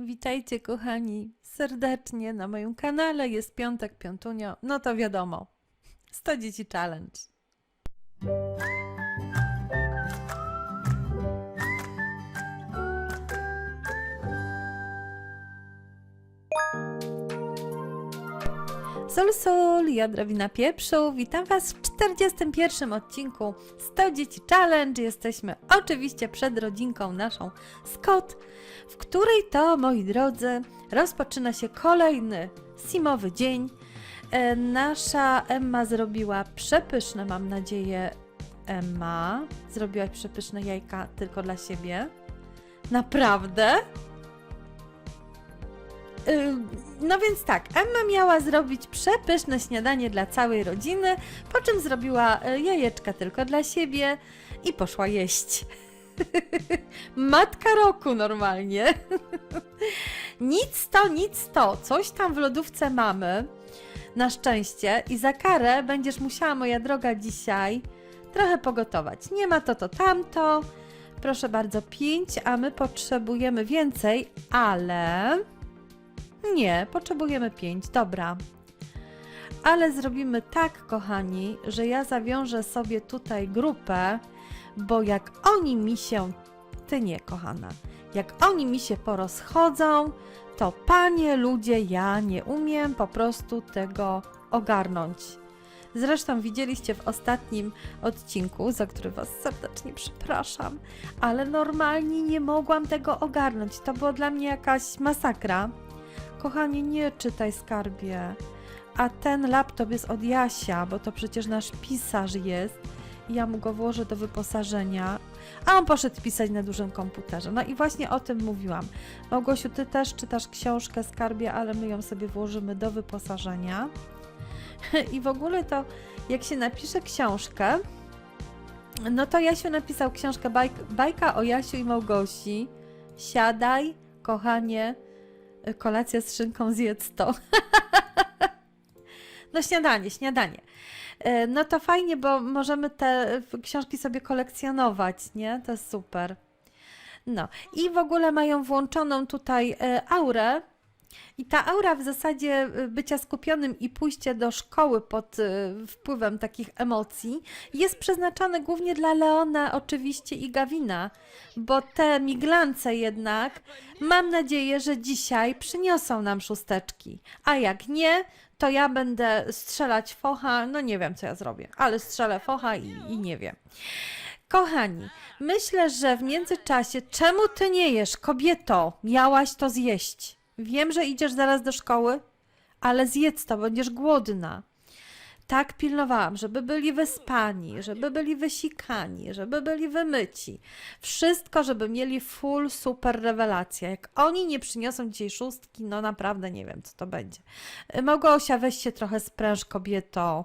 Witajcie kochani serdecznie na moim kanale. Jest piątek, piątunio. No to wiadomo. 100 dzieci challenge. Sol, sol, ja Drewina Pieprzu. Witam Was w 41 odcinku 100 Dzieci Challenge. Jesteśmy oczywiście przed rodzinką naszą Scott, w której to, moi drodzy, rozpoczyna się kolejny simowy dzień. E, nasza Emma zrobiła przepyszne, mam nadzieję, Emma. Zrobiłaś przepyszne jajka tylko dla siebie. Naprawdę? No więc tak, Emma miała zrobić przepyszne śniadanie dla całej rodziny, po czym zrobiła e, jajeczka tylko dla siebie i poszła jeść. Matka roku normalnie. nic to, nic to. Coś tam w lodówce mamy. Na szczęście. I za karę będziesz musiała, moja droga, dzisiaj trochę pogotować. Nie ma to, to, tamto. Proszę bardzo, pięć, a my potrzebujemy więcej, ale... Nie, potrzebujemy pięć, dobra. Ale zrobimy tak, kochani, że ja zawiążę sobie tutaj grupę, bo jak oni mi się, ty nie, kochana, jak oni mi się porozchodzą, to panie ludzie, ja nie umiem po prostu tego ogarnąć. Zresztą widzieliście w ostatnim odcinku, za który Was serdecznie przepraszam, ale normalnie nie mogłam tego ogarnąć. To była dla mnie jakaś masakra. Kochanie, nie czytaj skarbie. A ten laptop jest od Jasia, bo to przecież nasz pisarz jest. Ja mu go włożę do wyposażenia. A on poszedł pisać na dużym komputerze. No i właśnie o tym mówiłam. Małgosiu, ty też czytasz książkę skarbie, ale my ją sobie włożymy do wyposażenia. I w ogóle to, jak się napisze książkę, no to Jasiu napisał książkę bajk, bajka o Jasiu i Małgosi. Siadaj, kochanie, kolacja z szynką zjedz to. no śniadanie, śniadanie. E, No to fajnie, bo możemy te książki sobie kolekcjonować, nie? To jest super. No i w ogóle mają włączoną tutaj e, aurę. I ta aura w zasadzie e, bycia skupionym i pójście do szkoły pod e, wpływem takich emocji jest przeznaczone głównie dla Leona oczywiście i Gawina, bo te miglance jednak mam nadzieję, że dzisiaj przyniosą nam szósteczki. A jak nie, to ja będę strzelać focha, no nie wiem co ja zrobię, ale strzelę focha i, i nie wiem. Kochani, myślę, że w międzyczasie, czemu ty nie jesz, kobieto? Miałaś to zjeść. Wiem, że idziesz zaraz do szkoły, ale zjedz to, będziesz głodna. Tak pilnowałam, żeby byli wyspani, żeby byli wysikani, żeby byli wymyci. Wszystko, żeby mieli full super rewelację. Jak oni nie przyniosą dzisiaj szóstki, no naprawdę nie wiem, co to będzie. Y, Małgosia, weź się trochę spręż, kobieto.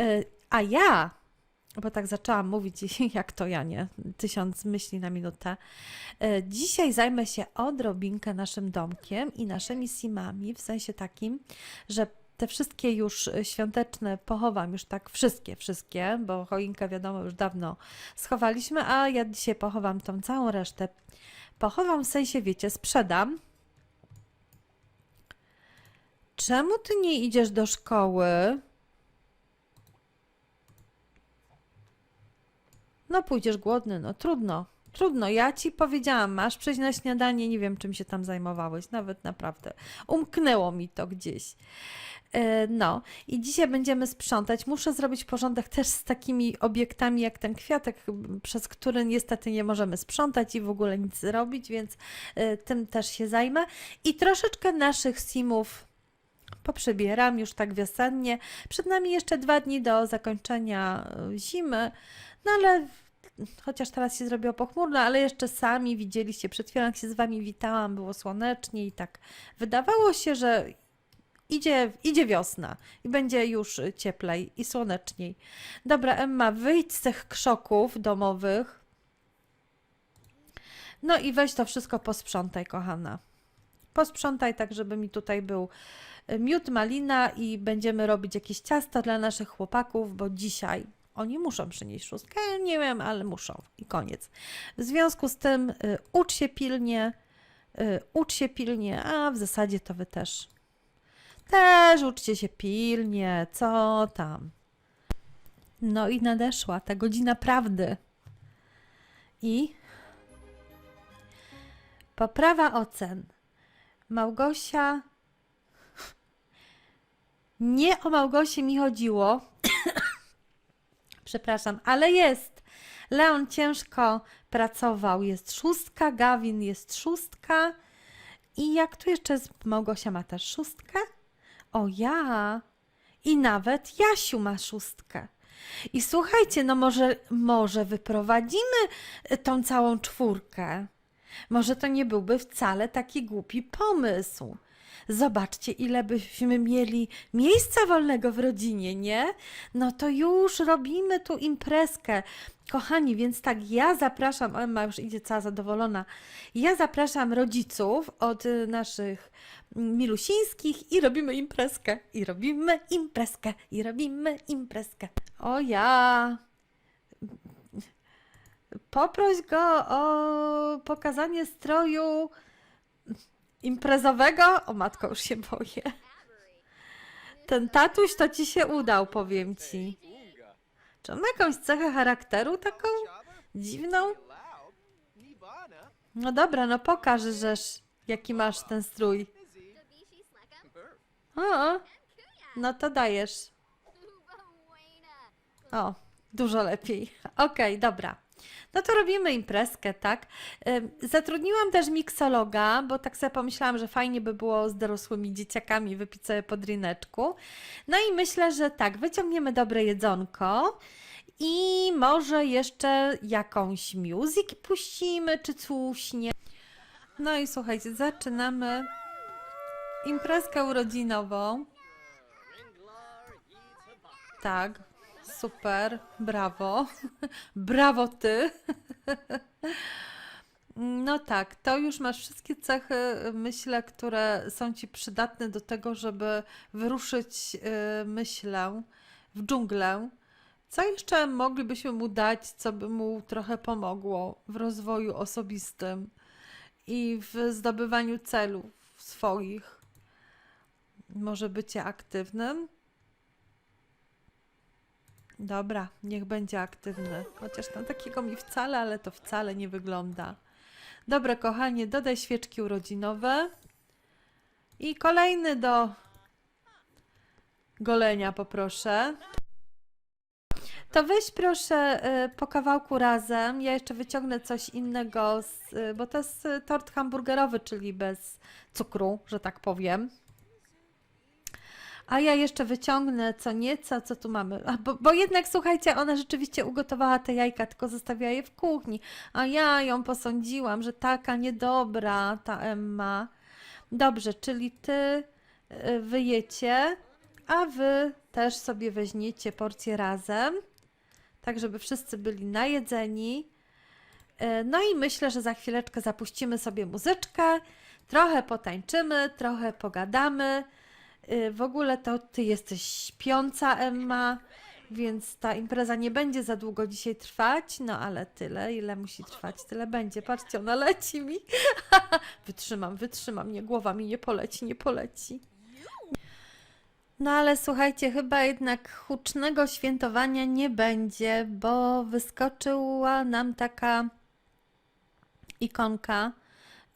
Y, A ja, bo tak zaczęłam mówić, jak to ja, nie? Tysiąc myśli na minutę. Y, Dzisiaj zajmę się odrobinkę naszym domkiem i naszymi simami, w sensie takim, że te wszystkie już świąteczne pochowam, już tak wszystkie, wszystkie, bo choinkę wiadomo już dawno schowaliśmy, a ja dzisiaj pochowam tą całą resztę. Pochowam w sensie, wiecie, sprzedam. Czemu ty nie idziesz do szkoły? No pójdziesz głodny, no trudno. Trudno, ja ci powiedziałam, masz przyjść na śniadanie, nie wiem czym się tam zajmowałeś, nawet naprawdę. Umknęło mi to gdzieś. E, No, i dzisiaj będziemy sprzątać. Muszę zrobić porządek też z takimi obiektami jak ten kwiatek, przez który niestety nie możemy sprzątać i w ogóle nic zrobić, więc e, tym też się zajmę. I troszeczkę naszych simów poprzebieram już tak wiosennie. Przed nami jeszcze dwa dni do zakończenia e, zimy, no ale chociaż teraz się zrobiło pochmurno, ale jeszcze sami widzieliście, przed chwilą jak się z wami witałam, było słonecznie i tak wydawało się, że idzie, idzie wiosna i będzie już cieplej i słoneczniej. Dobra, Emma, wyjdź z tych krzoków domowych. No i weź to wszystko posprzątaj, kochana. Posprzątaj tak, żeby mi tutaj był y, miód, malina i będziemy robić jakieś ciasta dla naszych chłopaków, bo dzisiaj oni muszą przynieść szóstkę. Nie wiem, ale muszą i koniec. W związku z tym y, ucz się pilnie, y, ucz się pilnie, a w zasadzie to wy też. Też uczcie się pilnie, co tam. No i nadeszła ta godzina prawdy. I poprawa ocen. Małgosia. Nie o Małgosię mi chodziło. Przepraszam, ale jest. Leon ciężko pracował. Jest szóstka, Gawin jest szóstka. I jak tu jeszcze jest, Małgosia ma też szóstkę? O ja. I nawet Jasiu ma szóstkę. I słuchajcie, no może, może wyprowadzimy tą całą czwórkę. Może to nie byłby wcale taki głupi pomysł. Zobaczcie, ile byśmy mieli miejsca wolnego w rodzinie, nie? No to już robimy tu imprezkę. Kochani, więc tak, ja zapraszam, Emma już idzie cała zadowolona. Ja zapraszam rodziców od y, naszych milusińskich i robimy imprezkę. I robimy imprezkę. I robimy imprezkę. O ja. Poproś go o pokazanie stroju imprezowego. O matko, już się boję. Ten tatuś to ci się udał, powiem ci. Czy on ma jakąś cechę charakteru taką dziwną? No dobra, no pokaż, żeż jaki masz ten strój. O, no to dajesz. O, dużo lepiej. Okej, dobra. No to robimy imprezkę, tak? Zatrudniłam też miksologa, bo tak sobie pomyślałam, że fajnie by było z dorosłymi dzieciakami wypić sobie po drineczku. No i myślę, że tak, wyciągniemy dobre jedzonko i może jeszcze jakąś music puścimy, czy coś, nie? No i słuchajcie, zaczynamy imprezkę urodzinową. Tak, super, brawo. Brawo ty. No tak, to już masz wszystkie cechy, myślę, które są ci przydatne do tego, żeby wyruszyć, y, myślę, w dżunglę. Co jeszcze moglibyśmy mu dać, co by mu trochę pomogło w rozwoju osobistym i w zdobywaniu celów swoich? Może bycie aktywnym? Dobra, niech będzie aktywny. Chociaż na takiego mi wcale, ale to wcale nie wygląda. Dobra, kochanie, dodaj świeczki urodzinowe. I kolejny do golenia poproszę. To weź proszę y, po kawałku razem. Ja jeszcze wyciągnę coś innego, z, y, bo to jest y, tort hamburgerowy, czyli bez cukru, że tak powiem. A ja jeszcze wyciągnę co nieco, co tu mamy. A, bo, bo jednak słuchajcie, ona rzeczywiście ugotowała te jajka, tylko zostawiała je w kuchni. A ja ją posądziłam, że taka niedobra ta Emma. Dobrze, czyli ty y, wyjecie, a wy też sobie weźmiecie porcję razem, tak żeby wszyscy byli najedzeni. Y, No i myślę, że za chwileczkę zapuścimy sobie muzyczkę, trochę potańczymy, trochę pogadamy. Y, W ogóle to ty jesteś śpiąca, Emma, więc ta impreza nie będzie za długo dzisiaj trwać, no ale tyle, ile musi trwać, tyle będzie. Patrzcie, ona leci mi. wytrzymam, wytrzymam, nie, głowa mi nie poleci, nie poleci. No ale słuchajcie, chyba jednak hucznego świętowania nie będzie, bo wyskoczyła nam taka ikonka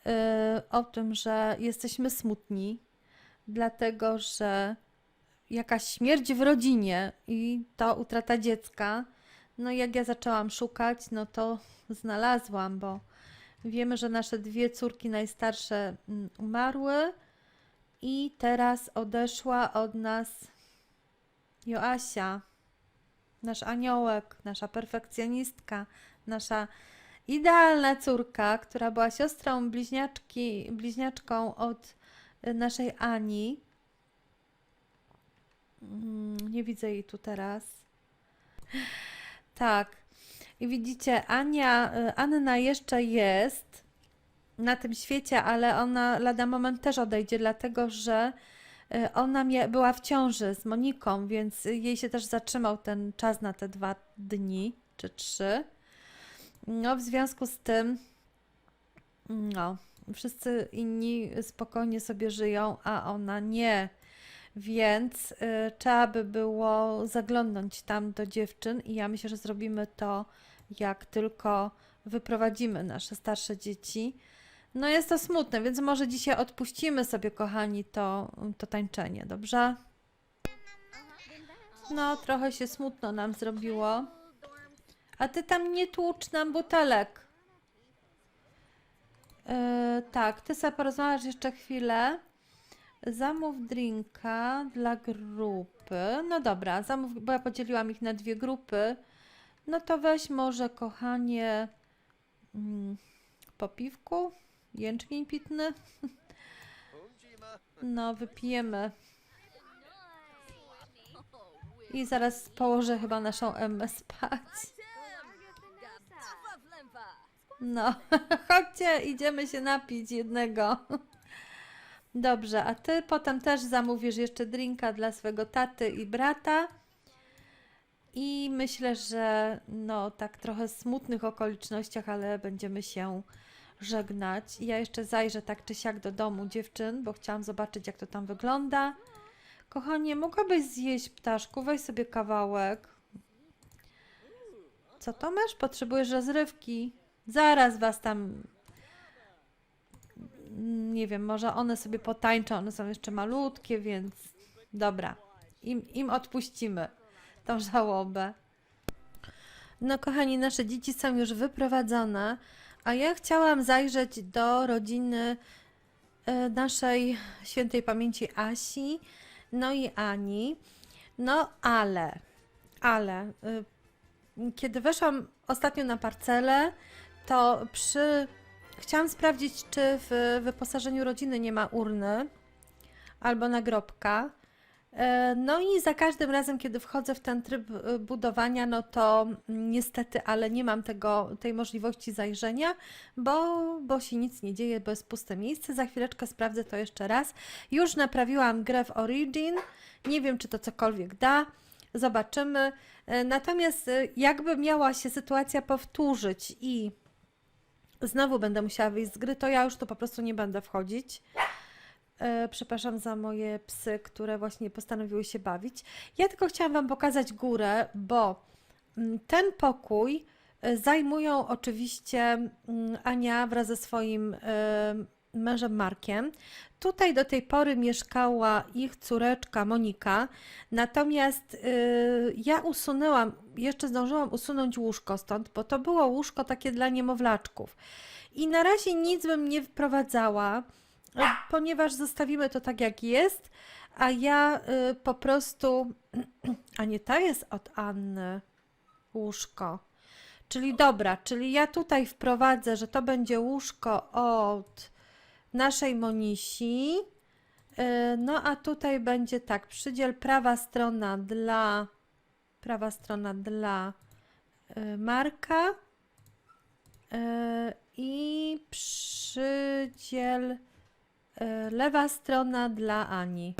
y, o tym, że jesteśmy smutni, dlatego że jakaś śmierć w rodzinie i to utrata dziecka. No jak ja zaczęłam szukać, no to znalazłam, bo wiemy, że nasze dwie córki najstarsze mm, umarły i teraz odeszła od nas Joasia, nasz aniołek, nasza perfekcjonistka, nasza idealna córka, która była siostrą bliźniaczki, bliźniaczką od naszej Ani. Mm, Nie widzę jej tu teraz. Tak. I widzicie, Ania, y, Anna jeszcze jest na tym świecie, ale ona lada moment też odejdzie, dlatego że y, ona była w ciąży z Moniką, więc jej się też zatrzymał ten czas na te dwa dni czy trzy. No, w związku z tym, no, Wszyscy inni spokojnie sobie żyją, a ona nie. Więc y, trzeba by było zaglądnąć tam do dziewczyn i ja myślę, że zrobimy to, jak tylko wyprowadzimy nasze starsze dzieci. No jest to smutne, więc może dzisiaj odpuścimy sobie, kochani, to, to tańczenie, dobrze? No, trochę się smutno nam zrobiło. A ty tam nie tłucz nam butelek. Yy, tak, ty sobie porozmawiasz jeszcze chwilę. Zamów drinka dla grupy. No dobra, zamów, bo ja podzieliłam ich na dwie grupy. No to weź może, kochanie, mm, po piwku, jęczmień pitny. No, wypijemy. I zaraz położę chyba naszą Emmę spać. No, chodźcie, idziemy się napić jednego. Dobrze, a ty potem też zamówisz jeszcze drinka dla swego taty i brata. I myślę, że no tak trochę smutnych okolicznościach, ale będziemy się żegnać. Ja jeszcze zajrzę tak czy siak do domu dziewczyn, bo chciałam zobaczyć jak to tam wygląda. Kochanie, mogłabyś zjeść ptaszku? Weź sobie kawałek. Co to masz? Potrzebujesz rozrywki. Zaraz was tam. Nie wiem, może one sobie potańczą. One są jeszcze malutkie, więc dobra. Im, im odpuścimy tą żałobę. No, kochani, nasze dzieci są już wyprowadzone, a ja chciałam zajrzeć do rodziny e, naszej świętej pamięci Asi, no i Ani. No, ale, ale, y, kiedy weszłam ostatnio na parcelę, to przy. Chciałam sprawdzić, czy w wyposażeniu rodziny nie ma urny albo nagrobka. E, No i za każdym razem, kiedy wchodzę w ten tryb y, budowania, no to niestety, ale nie mam tego, tej możliwości zajrzenia, bo, bo się nic nie dzieje, bo jest puste miejsce. Za chwileczkę sprawdzę to jeszcze raz. Już naprawiłam grę w Origin. Nie wiem, czy to cokolwiek da. Zobaczymy. E, Natomiast jakby miała się sytuacja powtórzyć i znowu będę musiała wyjść z gry, to ja już tu po prostu nie będę wchodzić. E, Przepraszam za moje psy, które właśnie postanowiły się bawić. Ja tylko chciałam Wam pokazać górę, bo mm, ten pokój e, zajmują oczywiście mm, Ania wraz ze swoim e, mężem Markiem. Tutaj do tej pory mieszkała ich córeczka Monika, natomiast y, ja usunęłam, jeszcze zdążyłam usunąć łóżko stąd, bo to było łóżko takie dla niemowlaczków. I na razie nic bym nie wprowadzała, y, ponieważ zostawimy to tak jak jest, a ja y, po prostu. A nie ta jest od Anny łóżko. Czyli dobra, czyli ja tutaj wprowadzę, że to będzie łóżko od naszej Monisi. Yy, No a tutaj będzie tak, przydziel prawa strona dla prawa strona dla yy, Marka yy, i przydziel lewa strona dla Ani.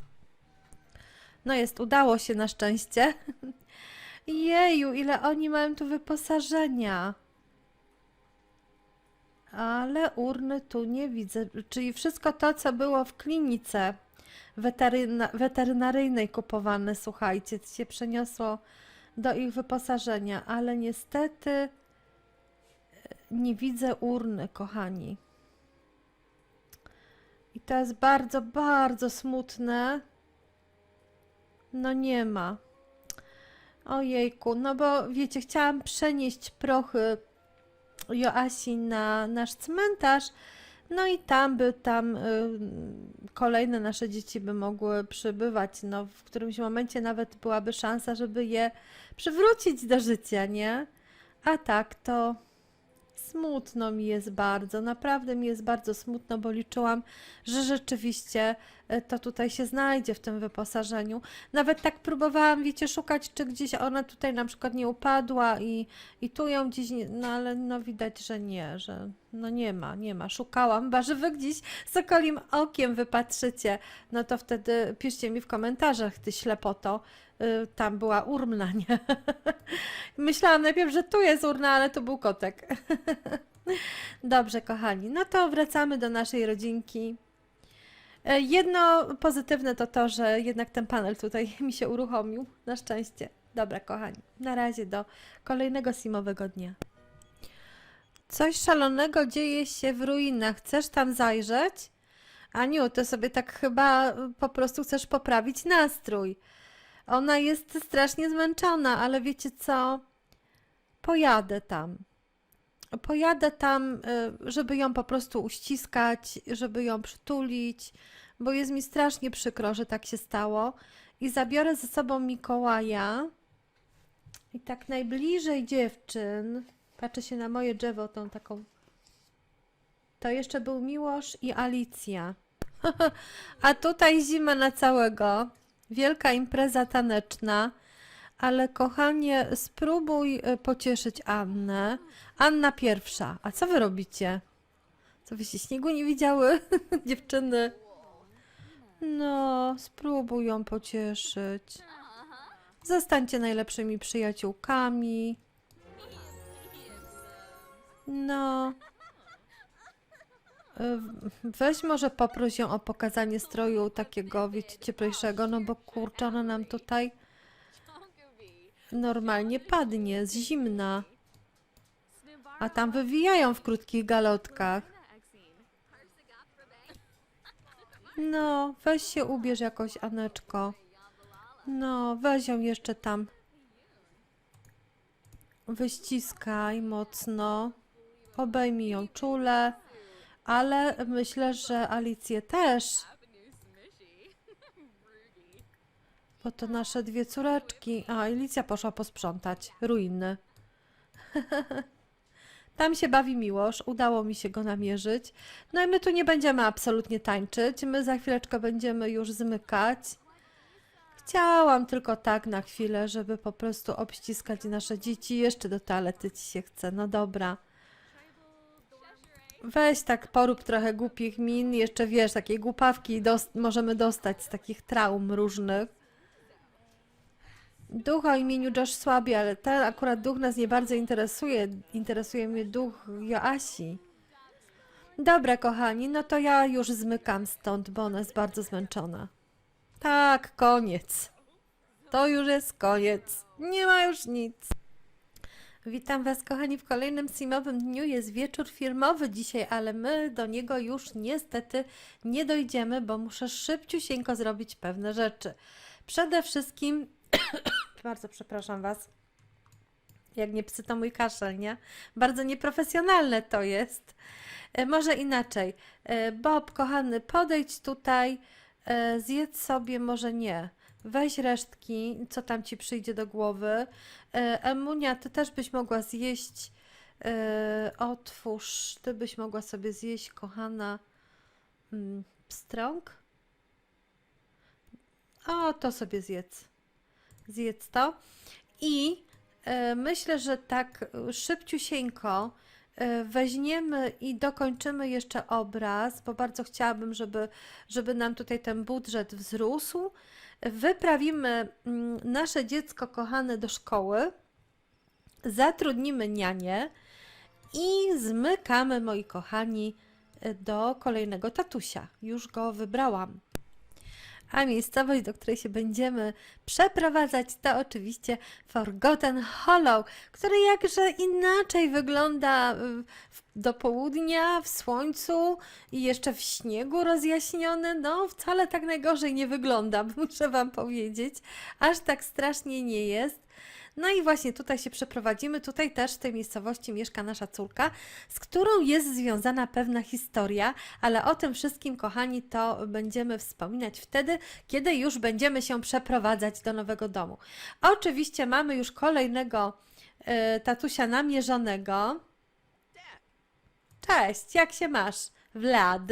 No jest, udało się na szczęście. Jeju, ile oni mają tu wyposażenia. Ale urny tu nie widzę. Czyli wszystko to, co było w klinice weteryna, weterynaryjnej kupowane, słuchajcie, się przeniosło do ich wyposażenia, ale niestety e, nie widzę urny, kochani. I to jest bardzo, bardzo smutne. No nie ma. Ojejku, no bo wiecie, chciałam przenieść prochy Joasi na nasz cmentarz. No i tam by tam y, kolejne nasze dzieci by mogły przybywać. No, w którymś momencie nawet byłaby szansa, żeby je przywrócić do życia, nie? A tak to smutno mi jest bardzo. Naprawdę mi jest bardzo smutno, bo liczyłam, że rzeczywiście y, to tutaj się znajdzie w tym wyposażeniu. Nawet tak próbowałam, wiecie, szukać, czy gdzieś ona tutaj na przykład nie upadła i, i tu ją gdzieś, nie, no ale no widać, że nie, że no nie ma, nie ma. Szukałam, chyba że wy gdzieś sokolim okiem wypatrzycie, no to wtedy piszcie mi w komentarzach, ty ślepoto, tam była urna, nie? Myślałam najpierw, że tu jest urna, ale to był kotek. Dobrze, kochani, no to wracamy do naszej rodzinki. E, Jedno pozytywne to to, że jednak ten panel tutaj mi się uruchomił, na szczęście. Dobra, kochani, na razie do kolejnego simowego dnia. Coś szalonego dzieje się w ruinach. Chcesz tam zajrzeć? Aniu, to sobie tak chyba y, po prostu chcesz poprawić nastrój. Ona jest strasznie zmęczona, ale wiecie co? Pojadę tam. Pojadę tam, y, żeby ją po prostu uściskać, żeby ją przytulić, bo jest mi strasznie przykro, że tak się stało. I zabiorę ze sobą Mikołaja. I tak najbliżej dziewczyn, patrzę się na moje drzewo, tą taką. To jeszcze był Miłosz i Alicja. A tutaj zima na całego. Wielka impreza taneczna. Ale kochanie, spróbuj y, pocieszyć Annę. Anna pierwsza. A co wy robicie? Co wyście śniegu nie widziały? Dziewczyny. No, spróbuj ją pocieszyć. Zostańcie najlepszymi przyjaciółkami. No. Weź może poproś ją o pokazanie stroju takiego, wiecie, cieplejszego, no bo kurczę, ona nam tutaj normalnie padnie, z zimna. A tam wywijają w krótkich galotkach. No, weź się ubierz jakoś, Aneczko. No, weź ją jeszcze tam. Wyściskaj mocno. Obejmij ją czule. Ale myślę, że Alicję też. Bo to nasze dwie córeczki. A, Alicja poszła posprzątać. Ruiny. Tam się bawi Miłosz, udało mi się go namierzyć. No i my tu nie będziemy absolutnie tańczyć, my za chwileczkę będziemy już zmykać. Chciałam tylko tak na chwilę, żeby po prostu obściskać nasze dzieci. Jeszcze do toalety ci się chce, no dobra. Weź tak porób trochę głupich min, jeszcze wiesz, takiej głupawki dos- możemy dostać z takich traum różnych. Duch o imieniu Josh słabi, ale ten akurat duch nas nie bardzo interesuje. Interesuje mnie duch Joasi. Dobra, kochani, no to ja już zmykam stąd, bo ona jest bardzo zmęczona. Tak, koniec. To już jest koniec. Nie ma już nic. Witam Was, kochani, w kolejnym simowym dniu. Jest wieczór filmowy dzisiaj, ale my do niego już niestety nie dojdziemy, bo muszę szybciusieńko zrobić pewne rzeczy. Przede wszystkim, bardzo przepraszam Was, jak nie psy, to mój kaszel, nie? Bardzo nieprofesjonalne to jest. E, może inaczej. E, Bob, kochany, podejdź tutaj, e, zjedz sobie, może nie. Weź resztki, co tam ci przyjdzie do głowy. E, Emunia, ty też byś mogła zjeść. E, otwórz, ty byś mogła sobie zjeść, kochana, mm, pstrąg. O, to sobie zjedz. Zjedz to. I e, myślę, że tak szybciusieńko weźmiemy i dokończymy jeszcze obraz, bo bardzo chciałabym, żeby, żeby nam tutaj ten budżet wzrósł. Wyprawimy mm, nasze dziecko kochane do szkoły, zatrudnimy nianię i zmykamy, moi kochani, do kolejnego tatusia. Już go wybrałam. A miejscowość, do której się będziemy przeprowadzać, to oczywiście Forgotten Hollow, który jakże inaczej wygląda w- do południa, w słońcu i jeszcze w śniegu rozjaśniony. No, wcale tak najgorzej nie wygląda, muszę Wam powiedzieć. Aż tak strasznie nie jest. No i właśnie tutaj się przeprowadzimy. Tutaj też w tej miejscowości mieszka nasza córka, z którą jest związana pewna historia, ale o tym wszystkim, kochani, to będziemy wspominać wtedy, kiedy już będziemy się przeprowadzać do nowego domu. Oczywiście mamy już kolejnego e, tatusia namierzonego. Cześć, jak się masz? Vlad.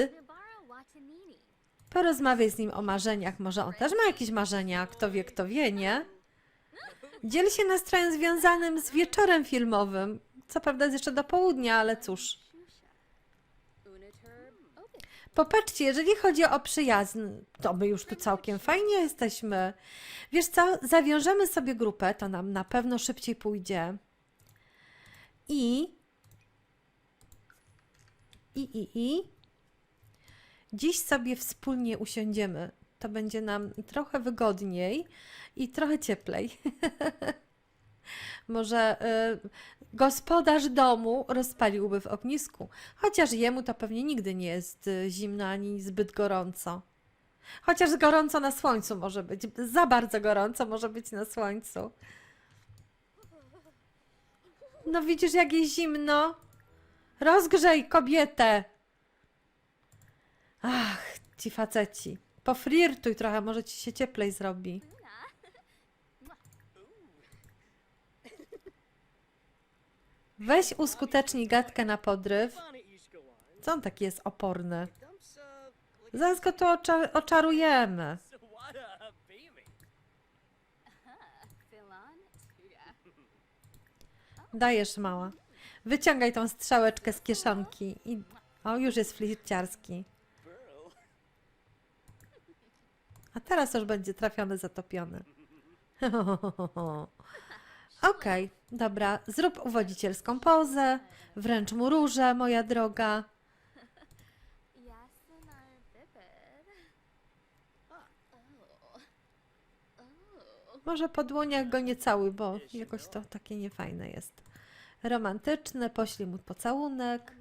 Porozmawiaj z nim o marzeniach. Może on też ma jakieś marzenia? Kto wie, kto wie, nie? Dziel się nastrojem związanym z wieczorem filmowym. Co prawda jest jeszcze do południa, ale cóż. Popatrzcie, jeżeli chodzi o przyjazn, to my już tu całkiem fajnie jesteśmy. Wiesz co, zawiążemy sobie grupę, to nam na pewno szybciej pójdzie. I. I, i, i. Dziś sobie wspólnie usiądziemy. To będzie nam trochę wygodniej i trochę cieplej. Może y, gospodarz domu rozpaliłby w ognisku, chociaż jemu to pewnie nigdy nie jest y, zimno ani zbyt gorąco. Chociaż gorąco na słońcu może być, za bardzo gorąco może być na słońcu. No widzisz, jak jest zimno? Rozgrzej kobietę! Ach, ci faceci. Poflirtuj trochę, może ci się cieplej zrobi. Weź uskutecznij gadkę na podryw. Co on taki jest oporny? Zaraz go tu ocza- oczarujemy. Dajesz, mała. Wyciągaj tą strzałeczkę z kieszonki. I... O, już jest flirciarski. A teraz już będzie trafiony, zatopiony. Okej, dobra. Zrób uwodzicielską pozę. Wręcz mu różę, moja droga. Może po dłoniach go nie całuj, bo jakoś to takie niefajne jest. Romantyczne, poślij mu pocałunek.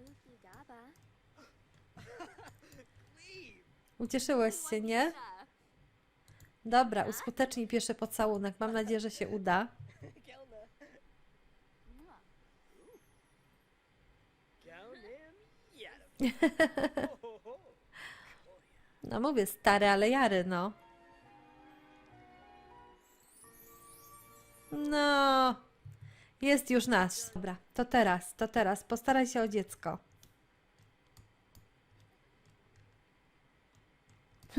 Ucieszyłeś się, nie? Dobra, uskutecznij pierwszy pocałunek. Mam nadzieję, że się uda. No mówię, stary, ale jary, no. No, jest już nasz. Dobra, to teraz, to teraz. Postaraj się o dziecko.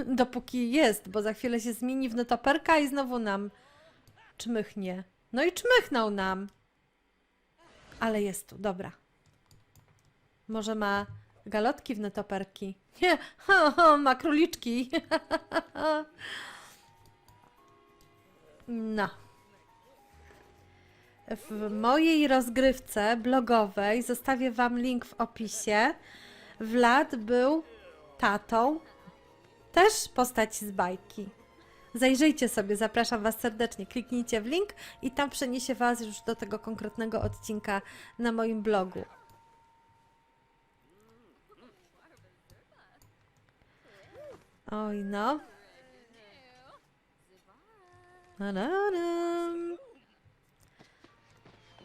Dopóki jest, bo za chwilę się zmieni w netoperka i znowu nam czmychnie. No i czmychnął nam. Ale jest tu, dobra. Może ma galotki w netoperki? Nie, ha, ha, ma króliczki. No. W mojej rozgrywce blogowej zostawię Wam link w opisie. Vlad był tatą, też postać z bajki. Zajrzyjcie sobie, zapraszam Was serdecznie. Kliknijcie w link i tam przeniesie Was już do tego konkretnego odcinka na moim blogu. Oj, no.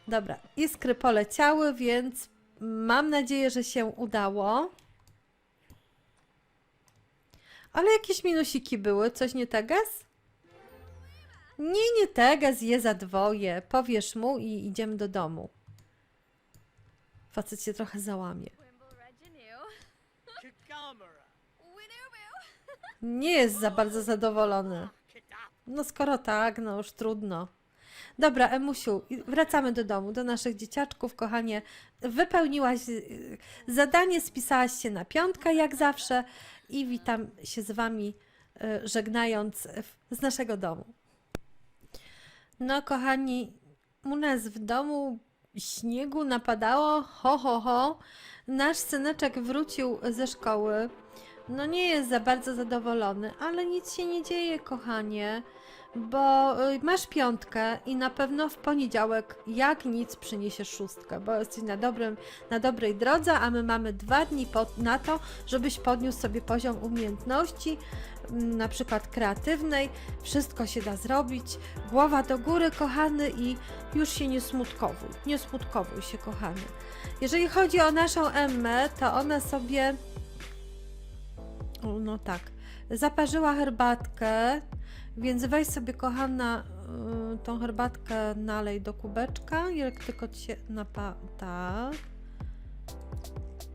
Dobra, iskry poleciały, więc mam nadzieję, że się udało. Ale jakieś minusiki były, coś nie teges? Nie, nie teges, je za dwoje. Powiesz mu i idziemy do domu. Facet się trochę załamie. Nie jest za bardzo zadowolony. No skoro tak, no już trudno. Dobra, Emusiu, wracamy do domu, do naszych dzieciaczków, kochanie. Wypełniłaś y, zadanie, spisałaś się na piątkę, jak zawsze i witam się z Wami, y, żegnając w- z naszego domu. No, kochani, u nas w domu śniegu napadało, ho, ho, ho. Nasz syneczek wrócił ze szkoły. No nie jest za bardzo zadowolony, ale nic się nie dzieje, kochanie, bo y, masz piątkę i na pewno w poniedziałek jak nic przyniesiesz szóstkę, bo jesteś na, dobrym, na dobrej drodze, a my mamy dwa dni pod, na to, żebyś podniósł sobie poziom umiejętności, mm, na przykład kreatywnej. Wszystko się da zrobić. Głowa do góry, kochany, i już się nie smutkowuj. Nie smutkowuj się, kochany. Jeżeli chodzi o naszą Emmę, to ona sobie no tak. Zaparzyła herbatkę, więc weź sobie, kochana, y, tą herbatkę nalej do kubeczka, jak tylko ci się.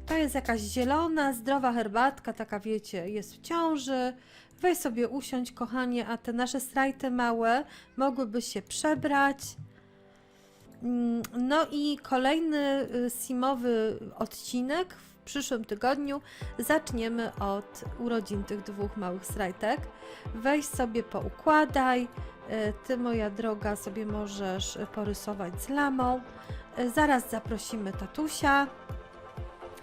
To jest jakaś zielona, zdrowa herbatka, taka wiecie, jest w ciąży. Weź sobie usiądź, kochanie, a te nasze strajty małe mogłyby się przebrać. Mm, No i kolejny y, simowy odcinek w przyszłym tygodniu zaczniemy od urodzin tych dwóch małych srajtek. Weź sobie poukładaj. y, Ty, moja droga, sobie możesz porysować z lamą. Y, Zaraz zaprosimy tatusia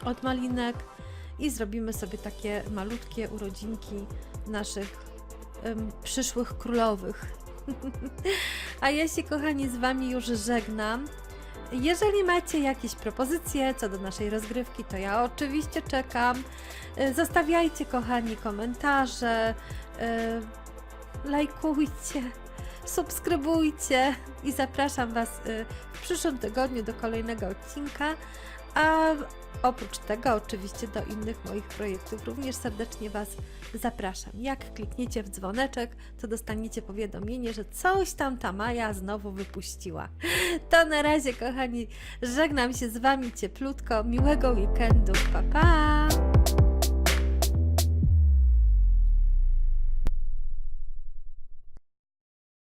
od malinek i zrobimy sobie takie malutkie urodzinki naszych em, przyszłych królowych. A ja się, kochani, z Wami już żegnam. Jeżeli macie jakieś propozycje co do naszej rozgrywki, to ja oczywiście czekam. Y, Zostawiajcie, kochani, komentarze, y, lajkujcie, subskrybujcie i zapraszam Was y, w przyszłym tygodniu do kolejnego odcinka. A oprócz tego, oczywiście, do innych moich projektów również serdecznie Was zapraszam. Jak klikniecie w dzwoneczek, to dostaniecie powiadomienie, że coś tam ta Maja znowu wypuściła. To na razie, kochani, żegnam się z Wami cieplutko. Miłego weekendu. Pa, pa!